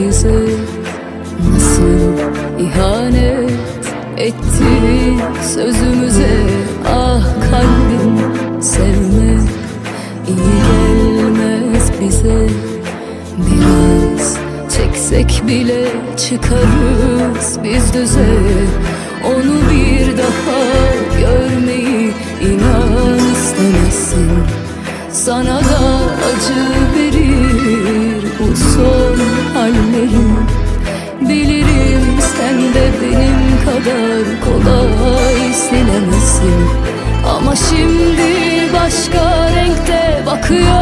bize Nasıl ihanet etti sözümüze Ah kalbim sevme iyi gelmez bize. Biraz çeksek bile çıkarız biz düze. Onu bir daha görmeyi inan istemezsin. Sana da acı verir. Kolay silemezsin Ama şimdi başka renkte bakıyor